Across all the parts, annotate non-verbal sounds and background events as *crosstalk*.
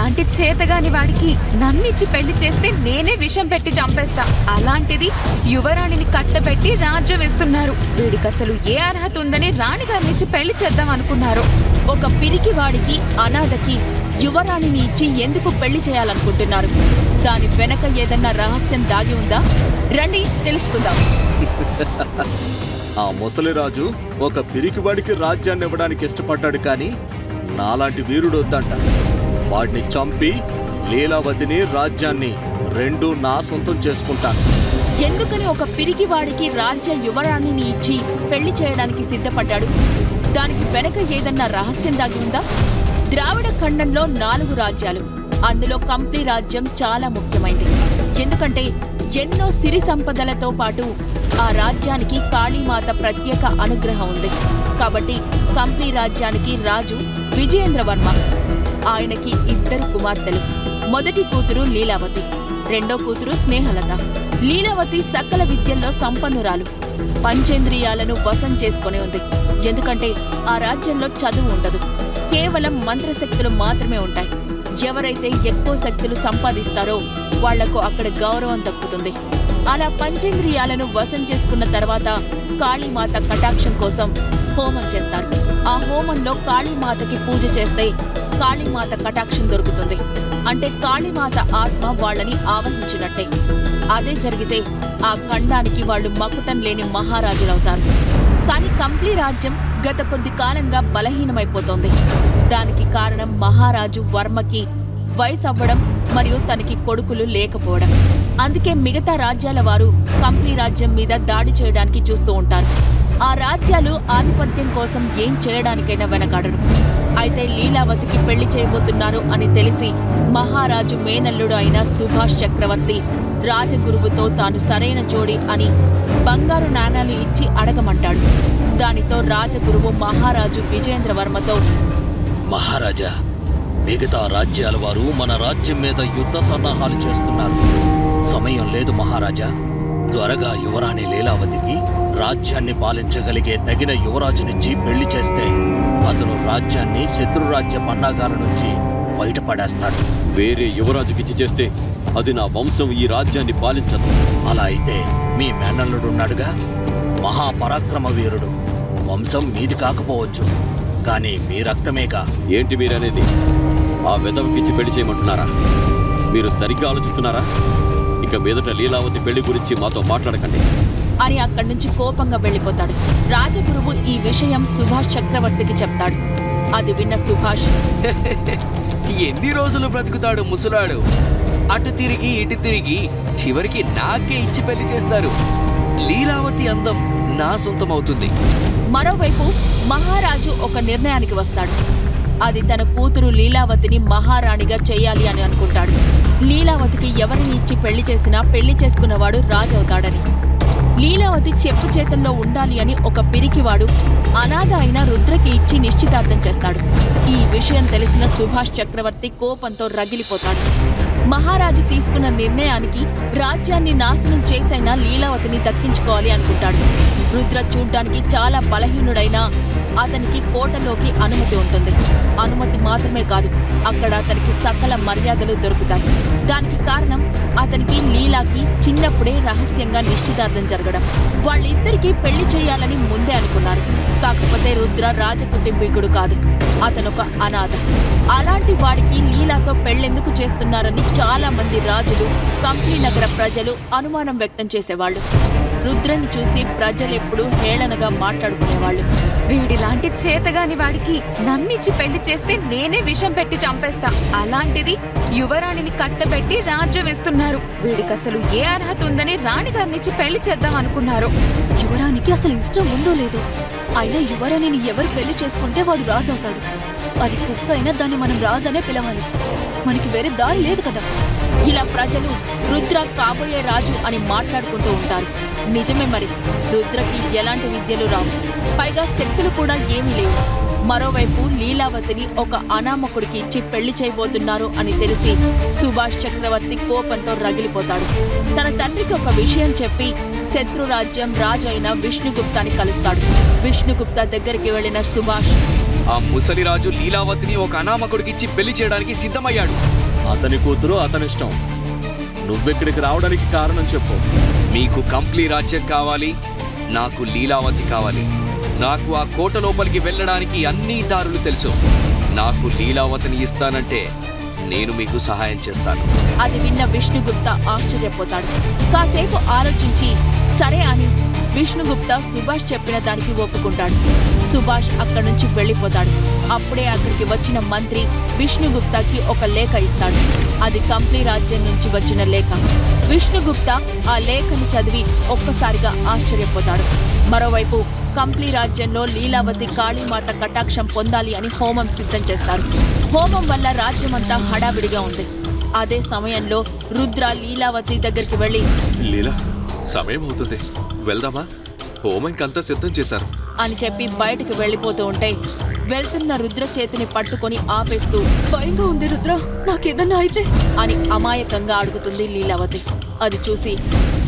అలాంటి చేతగాని వాడికి నన్నిచ్చి పెళ్ళి చేస్తే నేనే విషం పెట్టి చంపేస్తా. అలాంటిది యువరాణిని కట్టబెట్టి రాజ్యం ఇస్తున్నారు వీడికి అసలు ఏ అర్హత ఉందని రాణిగారినిచ్చి పెళ్ళి చేద్దాం అనుకున్నారు. ఒక పిరికి వాడికి అనాథకి యువరాణిని ఇచ్చి ఎందుకు పెళ్ళి చేయాలనుకుంటున్నారు? దాని వెనక ఏదన్నా రహస్యం దాగి ఉందా? రండి తెలుసుకుందాం. ఆ ముసలిరాజు ఒక పిరికివాడికి రాజ్యాన్ని ఇవ్వడానికి ఇష్టపడ్డాడు కానీ నాలాంటి వీరుడు వద్దంట. వాడిని చంపి లీలావతిని రాజ్యాన్ని రెండు నా సొంతం చేసుకుంటాను. ఎందుకని ఒక పిరికి వాడికి రాజ్య యువరాణిని ఇచ్చి పెళ్ళి చేయడానికి సిద్ధపడ్డాడు? దానికి వెనక ఏదన్నా రహస్యం దాగి ఉందా? ద్రావిడ ఖండంలో నాలుగు రాజ్యాలు. అందులో కంప్లీ రాజ్యం చాలా ముఖ్యమైనది ఎందుకంటే ఎన్నో సిరి సంపదలతో పాటు ఆ రాజ్యానికి కాళీమాత ప్రత్యేక అనుగ్రహం ఉంది. కాబట్టి కంప్లీ రాజ్యానికి రాజు విజయేంద్రవర్మ ఆయనకి ఇద్దరు కుమార్తెలు. మొదటి కూతురు లీలావతి. రెండో కూతురు స్నేహలత. లీలావతి సకల విద్యల్లో సంపన్నురాలు. పంచేంద్రియాలను వశం చేసుకుని ఉంది. ఎందుకంటే ఆ రాజ్యంలో చదువు ఉండదు. కేవలం మంత్రశక్తులు మాత్రమే ఉంటాయి. ఎవరైతే ఎక్కువ శక్తులు సంపాదిస్తారో వాళ్ళకు అక్కడ గౌరవం దక్కుతుంది. అలా పంచేంద్రియాలను వశం చేసుకున్న తర్వాత కాళీమాత కటాక్షం కోసం హోమం చేస్తారు. ఆ హోమంలో కాళీమాతకి పూజ చేస్తే కాళీమాత కటాక్షం దొరుకుతుంది. అంటే కాళీమాత ఆత్మ వాళ్ళని ఆవహించినట్టే. అదే జరిగితే ఆ ఖండానికి వాళ్ళు మకుటం లేని మహారాజులవుతారు. కానీ కంప్లీ రాజ్యం గత కొద్ది కాలంగా బలహీనమైపోతోంది. దానికి కారణం మహారాజు వర్మకి వయసు అవ్వడం మరియు తనకి కొడుకులు లేకపోవడం. అందుకే మిగతా రాజ్యాల వారు కంపెనీ రాజ్యం మీద దాడి చేయడానికి చూస్తూ ఉంటారు. ఆ రాజ్యాలు ఆధిపత్యం కోసం ఏం చేయడానికైనా వెనకాడరు. అయితే లీలావతికి పెళ్ళి చేయబోతున్నారు అని తెలిసి మహారాజు మేనల్లుడు అయిన సుభాష్ చక్రవర్తి రాజగురువుతో తాను సరైన జోడి అని బంగారు నాణాలు ఇచ్చి అడగమంటాడు. దానితో రాజగురువు మహారాజు విజేంద్రవర్మతో మహారాజా మిగతా రాజ్యాల వారు మన రాజ్యం మీద యుద్ధ సన్నాహాలు చేస్తున్నారు. సమయం లేదు మహారాజా. త్వరగా యువరాణి లీలావతికి రాజ్యాన్ని పాలించగలిగే తగిన యువరాజునిచ్చి పెళ్ళి చేస్తే అతను రాజ్యాన్ని శత్రురాజ్య పన్నాగాల నుంచి బయటపడేస్తాడు. వేరే యువరాజుకిచ్చి చేస్తే అది నా వంశం ఈ రాజ్యాన్ని పాలించదు. అలా అయితే మీ మేనల్లుడున్నాడుగా? మహాపరాక్రమ వీరుడు. వంశం మీది కాకపోవచ్చు. కానీ మీ రక్తమేగా. ఏంటి మీరనేది? ఆ వెదవకిచ్చి పెళ్ళి చేయమంటున్నారా? మీరు సరిగ్గా ఆలోచిస్తున్నారా? ఇక మీదట లీలావతి పెళ్ళి గురించి మాతో మాట్లాడకండి. అని అక్కడి నుంచి కోపంగా వెళ్ళిపోతాడు. రాజగురువు ఈ విషయం సుభాష్ చక్రవర్తికి చెప్తాడు. అది విన్న సుభాష్ *laughs* ఎన్ని రోజులు బ్రతుకుతాడు ముసలాడు? అటు తిరిగి ఇటు తిరిగి చివరికి నాకే ఇచ్చి పెళ్ళి చేస్తారు. లీలావతి అందం నా సొంతం అవుతుంది మరోవైపు మహారాజు ఒక నిర్ణయానికి వస్తాడు. అది తన కూతురు లీలావతిని మహారాణిగా చేయాలి అని అనుకుంటాడు. లీలావతికి ఎవరిని ఇచ్చి పెళ్ళి చేసినా పెళ్ళి చేసుకున్నవాడు రాజవుతాడని. లీలావతి చెప్పు చేతల్లో ఉండాలి అని ఒక పిరికివాడు అనాథ అయిన రుద్రకి ఇచ్చి నిశ్చితార్థం చేస్తాడు. ఈ విషయం తెలిసిన సుభాష్ చక్రవర్తి కోపంతో రగిలిపోతాడు. మహారాజు తీసుకున్న నిర్ణయానికి రాజ్యాన్ని నాశనం చేసైనా లీలావతిని దక్కించుకోవాలి అనుకుంటాడు. రుద్ర చూడ్డానికి చాలా బలహీనుడైనా అతనికి కోటలోకి అనుమతి ఉంటుంది. అనుమతి మాత్రమే కాదు అక్కడ అతనికి సకల మర్యాదలు దొరుకుతాయి. దానికి కారణం అతనికి లీలాకి చిన్నప్పుడే రహస్యంగా నిశ్చితార్థం జరగడం. వాళ్ళిద్దరికీ పెళ్ళి చేయాలని ముందే అనుకున్నారు. కాకపోతే రుద్ర రాజకుటుంబీకుడు కాదు. అతనొక అనాథ. అలాంటి వాడికి లీలాతో పెళ్ళెందుకు చేస్తున్నారని చాలా మంది రాజులు కంప్లీ నగర ప్రజలు అనుమానం వ్యక్తం చేసేవాళ్ళు. రుద్రని చూసి ప్రజలెప్పుడూ హేళనగా మాట్లాడుకునేవాళ్ళు. వీడిలాంటి చేతగాని వాడికి నన్నిచ్చి పెళ్ళి చేస్తే నేనే విషం పెట్టి చంపేస్తా. అలాంటిది యువరాణిని కట్టబెట్టి రాజ్యం ఇస్తున్నారు. వీడికి అసలు ఏ అర్హత ఉందని రాణిగారినిచ్చి పెళ్ళి చేద్దాం అనుకున్నారు. యువరానికి అసలు ఇష్టం ఉందో లేదో. అయినా యువరాణిని ఎవరు పెళ్ళి చేసుకుంటే వాడు రాజు అవుతాడు అది కుక్క అయినా దాన్ని మనం రాజు అనే పిలవాలి. మనకి వేరే దారి లేదు కదా. ఇలా ప్రజలు రుద్ర కాబోయే రాజు అని మాట్లాడుకుంటూ ఉంటారు. నిజమే మరి రుద్రకి ఎలాంటి విద్యలు రావు. పైగా శక్తులు కూడా ఏమీ లేవు. మరోవైపు లీలావతిని ఒక అనామకుడికి ఇచ్చి పెళ్ళి చేయబోతున్నారు అని తెలిసి సుభాష్ చక్రవర్తి కోపంతో రగిలిపోతాడు. తన తండ్రికి ఒక విషయం చెప్పి శత్రురాజ్యం రాజు అయిన విష్ణుగుప్తాని కలుస్తాడు. విష్ణుగుప్త దగ్గరికి వెళ్ళిన సుభాష్ ఆ ముసలిరాజు లీలావతిని ఒక అనామకుడికిచ్చి పెళ్ళి చేయడానికి సిద్ధమయ్యాడు. అతని కూతురు అతనిష్టం. నువ్వెక్కడికి రావడానికి కారణం చెప్పు. మీకు కంప్లీ రాజ్యం కావాలి నాకు లీలావతి కావాలి. నాకు ఆ కోట లోపలికి వెళ్ళడానికి అన్ని దారులు తెలుసు. నాకు లీలావతిని ఇస్తానంటే నేను మీకు సహాయం చేస్తాను. అది విన్న విష్ణుగుప్త ఆశ్చర్యపోతాడు. కాసేపు ఆలోచించి సరే అని విష్ణుగుప్త సుభాష్ చెప్పిన దానికి ఒప్పుకుంటాడు. సుభాష్ అక్కడి నుంచి వెళ్ళిపోతాడు. అప్పుడే అక్కడికి వచ్చిన మంత్రి విష్ణుగుప్తకి ఒక లేఖ ఇస్తాడు. అది కంప్లీ రాజ్యం నుంచి వచ్చిన లేఖ. విష్ణుగుప్త ఆ లేఖను చదివి ఒక్కసారిగా ఆశ్చర్యపోతాడు. మరోవైపు కంప్లీ రాజ్యంలో లీలావతి కాళీమాత కటాక్షం పొందాలి అని హోమం సిద్ధం చేస్తారు. హోమం వల్ల రాజ్యమంతా హడావిడిగా ఉంది. అదే సమయంలో రుద్ర లీలావతి దగ్గరికి వెళ్ళి లీలా సమయం అవుతుంది. వెళ్దామా? హోమంకంతా సిద్ధం చేశారు. అని చెప్పి బయటకు వెళ్ళిపోతూ ఉంటే వెళ్తున్న రుద్ర చేతిని పట్టుకొని ఆపేస్తూ భయంగా ఉంది రుద్ర నాకేదన్నా అయితే అని అమాయకంగా అడుగుతుంది లీలావతి. అది చూసి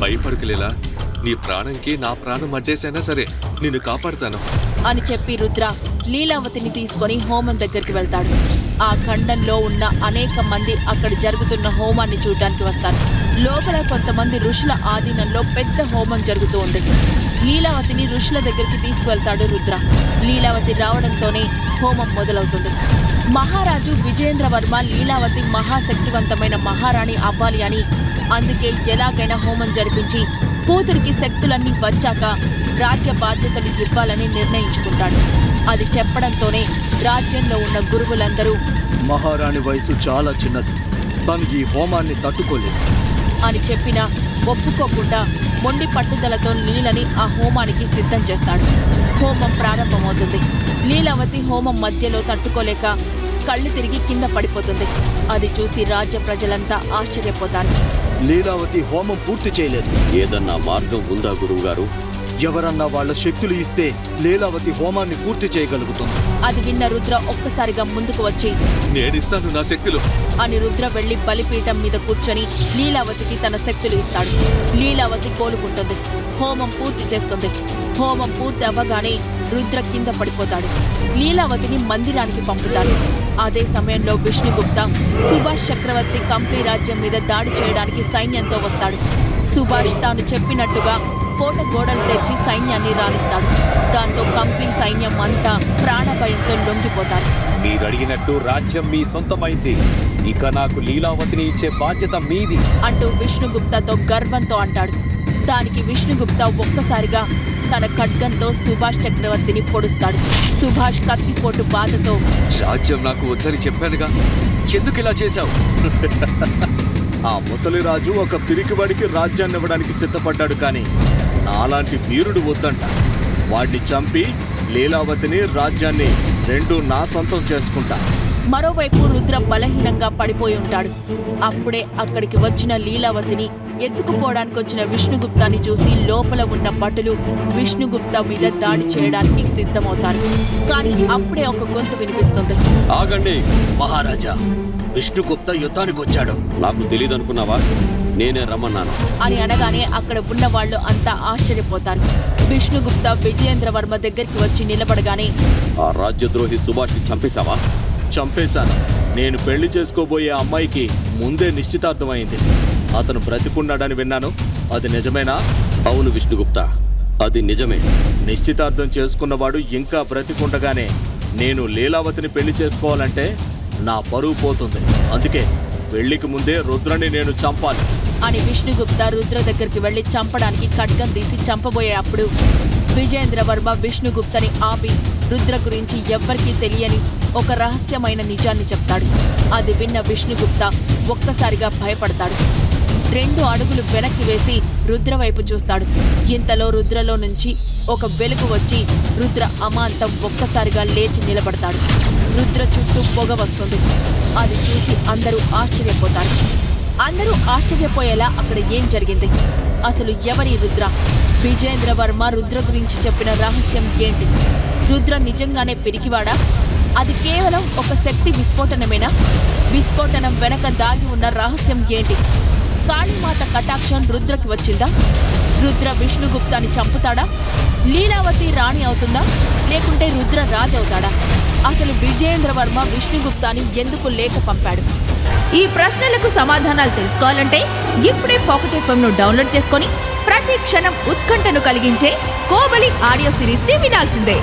భయపడకు లీలా నీ ప్రాణంకి నా ప్రాణం అడ్డేసైనా సరే నిన్ను కాపాడుతాను. అని చెప్పి రుద్ర లీలావతిని తీసుకొని హోమం దగ్గరికి వెళ్తాడు. ఆ ఖండంలో ఉన్న అనేక మంది అక్కడ జరుగుతున్న హోమాన్ని చూడటానికి వస్తారు. లోపల కొంతమంది ఋషుల ఆధీనంలో పెద్ద హోమం జరుగుతూ ఉంది లీలావతిని ఋషుల దగ్గరికి తీసుకువెళ్తాడు రుద్ర. లీలావతి రావడంతోనే హోమం మొదలవుతుంది. మహారాజు విజయేంద్రవర్మ లీలావతి మహాశక్తివంతమైన మహారాణి అవ్వాలి అని అందుకే ఎలాగైనా హోమం జరిపించి కూతురికి శక్తులన్నీ వచ్చాక రాజ్య బాధ్యతలు ఇవ్వాలని నిర్ణయించుకుంటాడు. అది చెప్పడంతోనే రాజ్యంలో ఉన్న గురువులందరూ మహారాణి వయసు చాలా చిన్నది. తను ఈ హోమాన్ని తట్టుకోలేదు. అని చెప్పినా ఒప్పుకోకుండా మొండి పట్టుదలతో నీలని ఆ హోమానికి సిద్ధం చేస్తాడు. హోమం ప్రారంభమవుతుంది. లీలావతి హోమం మధ్యలో తట్టుకోలేక కళ్ళు తిరిగి కింద పడిపోతుంది. అది చూసి రాజ్య ప్రజలంతా ఆశ్చర్యపోతారు. లీలావతి హోమం పూర్తి చేయలేదు. ఏదన్నా మార్గం ఉందా గురువుగారు ఎవరన్నా వాళ్ళ శక్తులు ఇస్తే లీలావతి హోమాన్ని పూర్తి చేయగలుగుతుంది. అది విన్న రుద్ర ఒక్కసారిగా ముందుకు వచ్చి నేనిస్తాను నా శక్తులు. అని రుద్ర వెళ్ళి బలిపీఠం మీద కూర్చొని లీలావతికి తన శక్తులు ఇస్తాడు. లీలావతి కోలుకుంటుంది. హోమం పూర్తి చేస్తుంది. హోమం పూర్తి అవ్వగానే రుద్ర కింద పడిపోతాడు. లీలావతిని మందిరానికి పంపుతారు అదే సమయంలో విష్ణుగుప్త సుభాష్ చక్రవర్తి కంప్లీ రాజ్యం మీద దాడి చేయడానికి సైన్యంతో వస్తాడు. సుభాష్ తాను చెప్పినట్టుగా కోట గోడలు తెచ్చి సైన్యాన్ని రాణిస్తాడు. దాంతో కంప్లీ సైన్యం అంతా ప్రాణభయంతో లొంగిపోతారు. మీరడిగినట్టు రాజ్యం మీ సొంతమైంది. ఇక నాకు లీలావతిని ఇచ్చే బాధ్యత మీది. అంటూ విష్ణుగుప్తతో గర్వంతో అంటాడు. దానికి విష్ణుగుప్త ఒక్కసారిగా తన ఖడ్గంతో సుభాష్ చక్రవర్తిని పొడుస్తాడు. సుభాష్ కత్తిపోటు బాధతో రాజ్యం నాకు వద్దని చెప్పానుగా? ఎందుకు ఇలా చేశావు? *laughs* ఆ ముసలిరాజు ఒక పిరికివాడికి రాజ్యాన్ని ఇవ్వడానికి సిద్ధపడ్డాడు కానీ నాలాంటి వీరుడు వద్దంట. వాడిని చంపి లీలావతిని రాజ్యాన్ని రెండు నా సొంతం చేసుకుంటా. మరోవైపు రుద్ర బలహీనంగా పడిపోయి ఉంటాడు. అప్పుడే అక్కడికి వచ్చిన లీలావతిని ఎత్తుకుపోవడానికి వచ్చిన విష్ణుగుప్తాని చూసి లోపల ఉన్న భటులు విష్ణుగుప్త మీద దాడి చేయడానికి సిద్ధమవుతారు. కానీ అప్పుడే ఒక గొంతు వినిపిస్తుంది. ఆగండి. మహారాజా విష్ణుగుప్త యుద్ధానికి వచ్చాడు నాకు తెలియదనుకున్నావా నేనే రమ్మన్నాను. అని అనగానే అక్కడ ఉన్న వాళ్ళు అంతా ఆశ్చర్యపోతారు. విష్ణుగుప్త విజయేంద్రవర్మ దగ్గరికి వచ్చి నిలబడగానే ఆ రాజ్యద్రోహి సుభాష్ని చంపేశావా? చంపేశాను. నేను పెళ్ళి చేసుకోబోయే అమ్మాయికి ముందే నిశ్చితార్థమైంది. అతను బ్రతికున్నాడని విన్నాను. అది నిజమేనా? అవును విష్ణుగుప్త. అది నిజమే. నిశ్చితార్థం చేసుకున్నవాడు ఇంకా బ్రతికుండగానే నేను లీలావతిని పెళ్ళి చేసుకోవాలంటే నా పరువు పోతుంది. అందుకే పెళ్ళికి ముందే రుద్రని నేను చంపాలి. అని విష్ణుగుప్త రుద్ర దగ్గరికి వెళ్ళి చంపడానికి ఖడ్గం తీసి చంపబోయే అప్పుడు విజేంద్రవర్మ విష్ణుగుప్తని ఆపి రుద్ర గురించి ఎవ్వరికీ తెలియని ఒక రహస్యమైన నిజాన్ని చెప్తాడు. అది విన్న విష్ణుగుప్త ఒక్కసారిగా భయపడతాడు. రెండు అడుగులు వెనక్కి వేసి రుద్ర వైపు చూస్తాడు. ఇంతలో రుద్రలో నుంచి ఒక వెలుగు వచ్చి రుద్ర అమాంతం ఒక్కసారిగా లేచి నిలబడతాడు. రుద్ర చుట్టూ పొగ వస్తుంది. అది చూసి అందరూ ఆశ్చర్యపోతారు. అందరూ ఆశ్చర్యపోయేలా అక్కడ ఏం జరిగింది? అసలు ఎవరి రుద్ర? విజేంద్ర వర్మ రుద్ర గురించి చెప్పిన రహస్యం ఏంటి? రుద్ర నిజంగానే పిరికివాడా? అది కేవలం ఒక శక్తి విస్ఫోటనమేనా? విస్ఫోటనం వెనక దాగి ఉన్న రహస్యం ఏంటి? కాళీమాత కటాక్షం రుద్రకి వచ్చిందా? రుద్ర విష్ణుగుప్తాని చంపుతాడా? లీలావతి రాణి అవుతుందా? లేకుంటే రుద్ర రాజు అవుతాడా? అసలు విజయేంద్రవర్మ విష్ణుగుప్తాని ఎందుకు లేఖ పంపాడు? ఈ ప్రశ్నలకు సమాధానాలు తెలుసుకోవాలంటే ఇప్పుడే పాకెట్ ఎఫ్ఎంను డౌన్లోడ్ చేసుకొని ప్రతి క్షణం ఉత్కంఠను కలిగించే కోబలి ఆడియో సిరీస్ని వినాల్సిందే.